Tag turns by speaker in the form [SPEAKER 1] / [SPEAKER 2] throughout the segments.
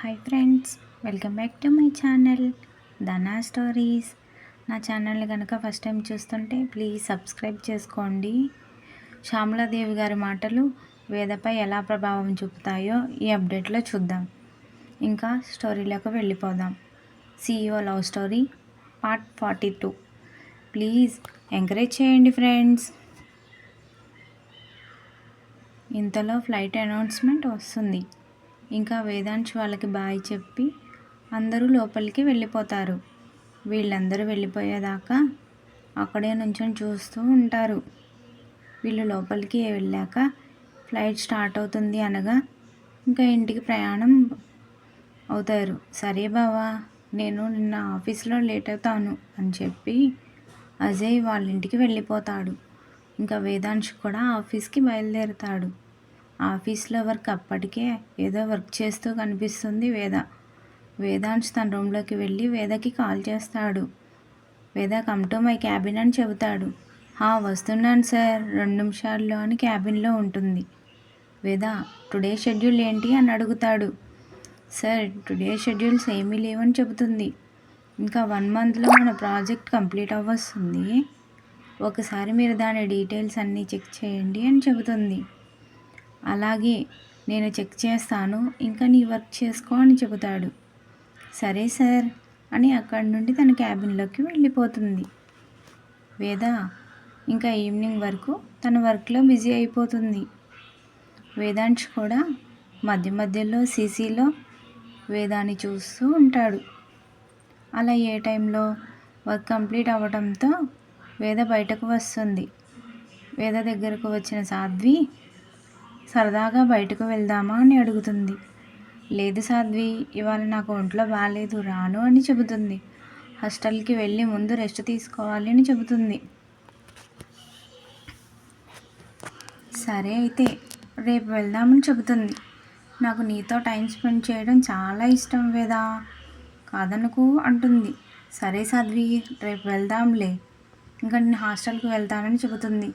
[SPEAKER 1] Hi friends welcome back to my channel Dhana stories నా ఛానల్ని కనుక ఫస్ట్ టైం చూస్తుంటే ప్లీజ్ సబ్స్క్రైబ్ చేసుకోండి. శ్యామలాదేవి గారి మాటలు వేదపై ఎలా ప్రభావం చూపుతాయో ఈ అప్డేట్లో చూద్దాం. ఇంకా స్టోరీలోకి వెళ్ళిపోదాం. CEO love story part forty two please encourage చేయండి ఫ్రెండ్స్ ఇంతలో ఫ్లైట్ అనౌన్స్మెంట్ వస్తుంది. ఇంకా వేదాంశ్ వాళ్ళకి బాయ్ చెప్పి అందరూ లోపలికి వెళ్ళిపోతారు. వీళ్ళందరూ వెళ్ళిపోయేదాకా అక్కడే నుంచొని చూస్తూ ఉంటారు. వీళ్ళు లోపలికి వెళ్ళాక ఫ్లైట్ స్టార్ట్ అవుతుంది అనగా ఇంకా ఇంటికి ప్రయాణం అవుతారు. సరే బావా నేను నిన్న ఆఫీస్లో లేట్ అవుతాను అని చెప్పి అజయ్ వాళ్ళ ఇంటికి వెళ్ళిపోతాడు. ఇంకా వేదాంశ్ కూడా ఆఫీస్కి బయలుదేరుతాడు. ఆఫీస్లో వర్క్ అప్పటికే ఏదో వర్క్ చేస్తూ కనిపిస్తుంది వేద. వేదాంశ్ తన రూమ్లోకి వెళ్ళి వేదకి కాల్ చేస్తాడు. వేద కమ్ టు మై క్యాబిన్ అని చెబుతాడు. హా వస్తున్నాను సార్. రెండు నిమిషాల్లో అని క్యాబిన్లో ఉంటుంది. వేద టుడే షెడ్యూల్ ఏంటి అని అడుగుతాడు. సార్ టుడే షెడ్యూల్స్ ఏమీ లేవని చెబుతుంది. ఇంకా వన్ మంత్లో మన ప్రాజెక్ట్ కంప్లీట్ అవ్వస్తుంది. ఒకసారి మీరు దాని డీటెయిల్స్ అన్నీ చెక్ చేయండి అని చెబుతుంది. అలాగే నేను చెక్ చేస్తాను ఇంకా నీ వర్క్ చేసుకో అని చెబుతాడు. సరే సార్ అని అక్కడి నుండి తన క్యాబిన్లోకి వెళ్ళిపోతుంది. వేద ఇంకా ఈవినింగ్ వరకు తన వర్క్లో బిజీ అయిపోతుంది. వేదాంశ్ కూడా మధ్య మధ్యలో సీసీలో వేదాన్ని చూస్తూ ఉంటాడు. అలా ఏ టైంలో వర్క్ కంప్లీట్ అవ్వడంతో వేద బయటకు వస్తుంది. వేద దగ్గరకు వచ్చిన సాధ్వి సరదాగా బయటకు వెళ్దామా అని అడుగుతుంది. లేదు సాధ్వి ఇవాళ నాకు ఒంట్లో బాగాలేదు రాను అని చెబుతుంది. హాస్టల్కి వెళ్ళి ముందు రెస్ట్ తీసుకోవాలి అని చెబుతుంది. సరే అయితే రేపు వెళ్దామని చెబుతుంది. నాకు నీతో టైం స్పెండ్ చేయడం చాలా ఇష్టం వేదా? కాదనుకు అంటుంది. సరే సాధ్వి రేపు వెళ్దాంలే. ఇంకా నేను హాస్టల్కి వెళ్తానని చెబుతుంది.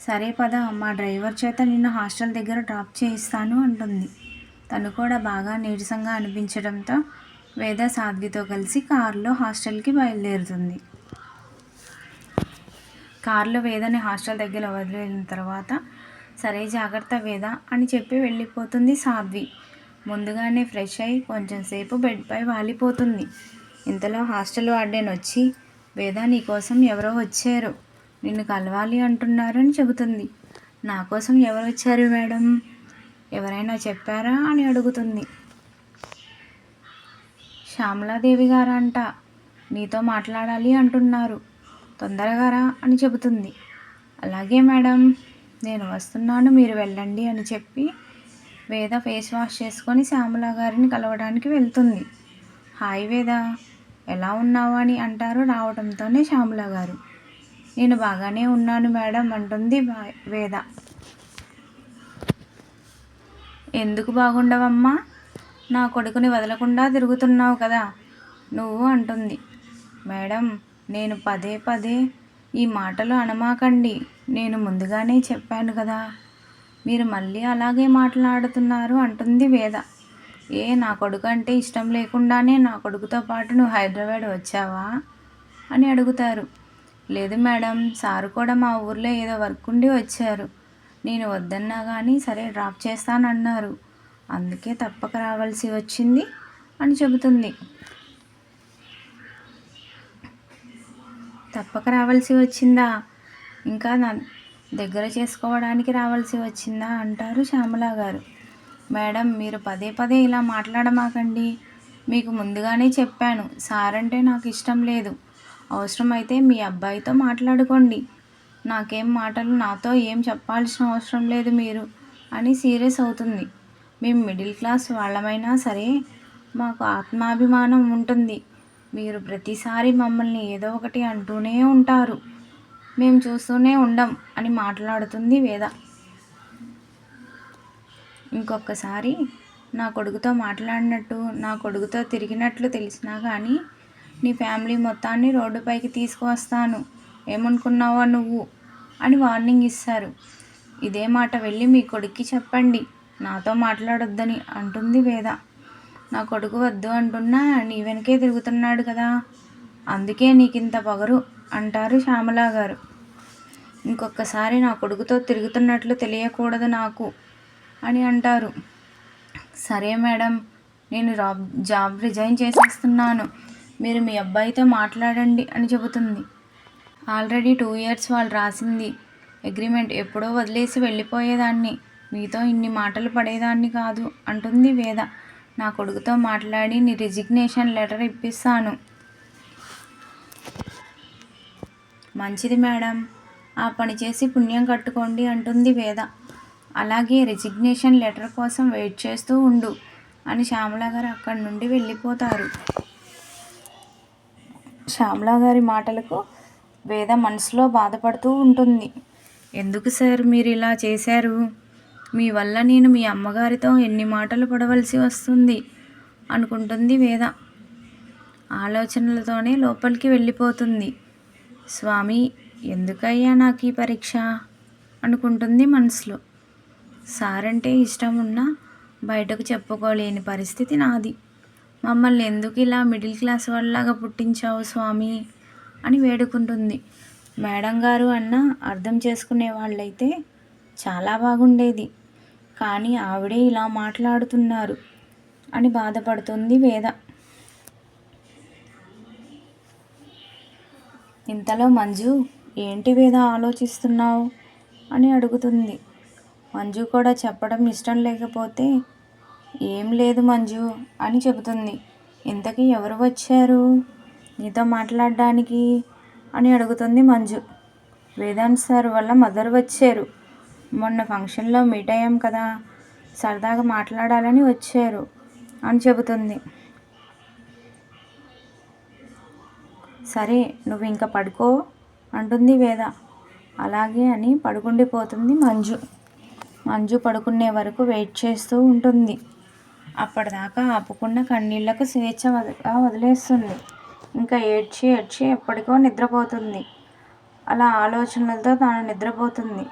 [SPEAKER 1] సరే పద మా డ్రైవర్ చేత నిన్ను హాస్టల్ దగ్గర డ్రాప్ చేయిస్తాను అంటుంది. తను కూడా బాగా నీరసంగా అనిపించడంతో వేద సాధ్వితో కలిసి కారులో హాస్టల్కి బయలుదేరుతుంది. కారులో వేదని హాస్టల్ దగ్గర వదిలిన తర్వాత సరే జాగ్రత్త వేద అని చెప్పి వెళ్ళిపోతుంది సాధ్వి. ముందుగానే ఫ్రెష్ అయి కొంచెం సేపు బెడ్పై వాలిపోతుంది. ఇంతలో హాస్టల్ వార్డెన్ వచ్చి వేద నీకోసం ఎవరో వచ్చారు. నిన్ను కలవాలి అంటున్నారని చెబుతుంది. నా కోసం ఎవరు వచ్చారు మేడం? ఎవరైనా చెప్పారా అని అడుగుతుంది. శ్యామలాదేవి గారంట. నీతో మాట్లాడాలి అంటున్నారు. తొందరగా రా అని చెబుతుంది. అలాగే మేడం నేను వస్తున్నాను మీరు వెళ్ళండి అని చెప్పి వేద ఫేస్ వాష్ చేసుకొని శ్యామల గారిని కలవడానికి వెళ్తుంది. హాయ్ వేద ఎలా ఉన్నావు అని అంటారు రావడంతోనే శ్యామల గారు. నేను బాగానే ఉన్నాను మేడం అంటుంది వేద. ఎందుకు బాగుండవమ్మా? నా కొడుకుని వదలకుండా తిరుగుతున్నావు కదా? నువ్వు అంటుంది. మేడం నేను పదే పదే ఈ మాటలు అనమాకండి. నేను ముందుగానే చెప్పాను కదా. మీరు మళ్ళీ అలాగే మాట్లాడుతున్నారు అంటుంది వేద. ఏ నా కొడుకు అంటే ఇష్టం లేకుండానే నా కొడుకుతో పాటు నువ్వు హైదరాబాద్ వచ్చావా? అని అడుగుతారు. లేదు మేడం సారు కూడా మా ఊర్లో ఏదో వర్క్ ఉండి వచ్చారు. నేను వద్దన్నా కానీ సరే డ్రాప్ చేస్తానన్నారు. అందుకే తప్పక రావాల్సి వచ్చింది అని చెబుతుంది. తప్పక రావాల్సి వచ్చిందా? ఇంకా నా దగ్గర చేసుకోవడానికి రావాల్సి వచ్చిందా? అంటారు శ్యామలా గారు. మేడం మీరు పదే పదే ఇలా మాట్లాడమాకండి. మీకు ముందుగానే చెప్పాను. సార్ అంటే నాకు ఇష్టం లేదు. అవసరమైతే మీ అబ్బాయితో మాట్లాడుకోండి. నాకేం మాటలు నాతో ఏం చెప్పాల్సిన అవసరం లేదు మీరు అని సీరియస్ అవుతుంది. మేము మిడిల్ క్లాస్ వాళ్ళమైనా సరే మాకు ఆత్మాభిమానం ఉంటుంది. మీరు ప్రతిసారి మమ్మల్ని ఏదో ఒకటి అంటూనే ఉంటారు. మేము చూస్తూనే ఉండం అని మాట్లాడుతుంది వేద. ఇంకొకసారి నా కొడుకుతో మాట్లాడినట్టు నా కొడుకుతో తిరిగినట్లు తెలిసినా కానీ నీ ఫ్యామిలీ మొత్తాన్ని రోడ్డుపైకి తీసుకువస్తాను. ఏమనుకున్నావా నువ్వు? అని వార్నింగ్ ఇస్తారు. ఇదే మాట వెళ్ళి మీ కొడుక్కి చెప్పండి. నాతో మాట్లాడొద్దని అంటుంది వేద. నా కొడుకు వద్దు అంటున్నా నీ వెనకే తిరుగుతున్నాడు కదా. అందుకే నీకు ఇంత పొగరు అంటారు శ్యామల గారు. ఇంకొకసారి నా కొడుకుతో తిరుగుతున్నట్లు తెలియకూడదు నాకు అని అంటారు. సరే మేడం నేను రాబ్ జాబ్ రిజైన్ చేసేస్తున్నాను. మీరు మీ అబ్బాయితో మాట్లాడండి అని చెబుతుంది. ఆల్రెడీ టూ ఇయర్స్ వాళ్ళు రాసింది. అగ్రిమెంట్ ఎప్పుడో వదిలేసి వెళ్ళిపోయేదాన్ని. మీతో ఇన్ని మాటలు పడేదాన్ని కాదు అంటుంది వేద. నా కొడుకుతో మాట్లాడి నీ రిజిగ్నేషన్ లెటర్ ఇప్పిస్తాను. మంచిది మేడం. ఆ పని చేసి పుణ్యం కట్టుకోండి అంటుంది వేద. అలాగే రిజిగ్నేషన్ లెటర్ కోసం వెయిట్ చేస్తూ ఉండు అని శ్యామల గారు అక్కడి నుండి వెళ్ళిపోతారు. శ్యామలా గారి మాటలకు వేద మనసులో బాధపడుతూ ఉంటుంది. ఎందుకు సార్ మీరు ఇలా చేశారు? మీ వల్ల నేను మీ అమ్మగారితో ఎన్ని మాటలు పడవలసి వస్తుంది? అనుకుంటుంది వేద. ఆలోచనలతోనే లోపలికి వెళ్ళిపోతుంది. స్వామి ఎందుకయ్యా నాకు ఈ పరీక్ష? అనుకుంటుంది మనసులో. సార్ అంటే ఇష్టం ఉన్నా బయటకు చెప్పుకోలేని పరిస్థితి నాది. మమ్మల్ని ఎందుకు ఇలా మిడిల్ క్లాస్ వాళ్ళలాగా పుట్టించావు స్వామి అని వేడుకుంటుంది. మేడం గారు అన్న అర్థం చేసుకునే వాళ్ళైతే చాలా బాగుండేది. కానీ ఆవిడే ఇలా మాట్లాడుతున్నారు అని బాధపడుతుంది వేద. ఇంతలో మంజు ఏంటి వేద ఆలోచిస్తున్నావు? అని అడుగుతుంది. మంజు కూడా చెప్పడం ఇష్టం లేకపోతే ఏం లేదు మంజు అని చెబుతుంది. ఇంతకీ ఎవరు వచ్చారు? నీతో మాట్లాడడానికి అని అడుగుతుంది మంజు. వేదాంత్ సార్ వల్ల మదర్ వచ్చారు. మొన్న ఫంక్షన్లో మీట్ అయ్యాం కదా సరదాగా మాట్లాడాలని వచ్చారు అని చెబుతుంది. సరే నువ్వు ఇంకా పడుకో అంటుంది వేద. అలాగే అని పడుకుండిపోతుంది మంజు. మంజు పడుకునే వరకు వెయిట్ చేస్తూ ఉంటుంది. అప్పటిదాకా ఆపుకున్న కన్నీళ్ళకు స్వేచ్ఛ వద వదిలేస్తుంది. ఇంకా ఏడ్చి ఏడ్చి ఎప్పటికో నిద్రపోతుంది. అలా ఆలోచనలతో తాను నిద్రపోతుంది.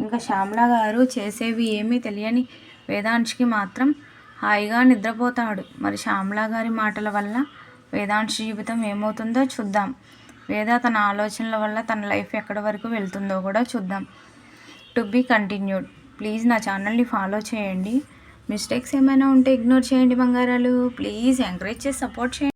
[SPEAKER 1] ఇంకా శ్యామల గారు చేసేవి ఏమీ తెలియని వేదాంశ్కి మాత్రం హాయిగా నిద్రపోతాడు. మరి శ్యామల గారి మాటల వల్ల వేదాంశ్ జీవితం ఏమవుతుందో చూద్దాం. వేద తన ఆలోచనల వల్ల తన లైఫ్ ఎక్కడి వరకు వెళ్తుందో కూడా చూద్దాం. To be continued. ప్లీజ్ నా ఛానల్ని ఫాలో చేయండి. మిస్టేక్స్ ఏమైనా ఉంటే ఇగ్నోర్ చేయండి బంగారాలు. ప్లీజ్ ఎంకరేజ్ చేసి సపోర్ట్ చేయండి.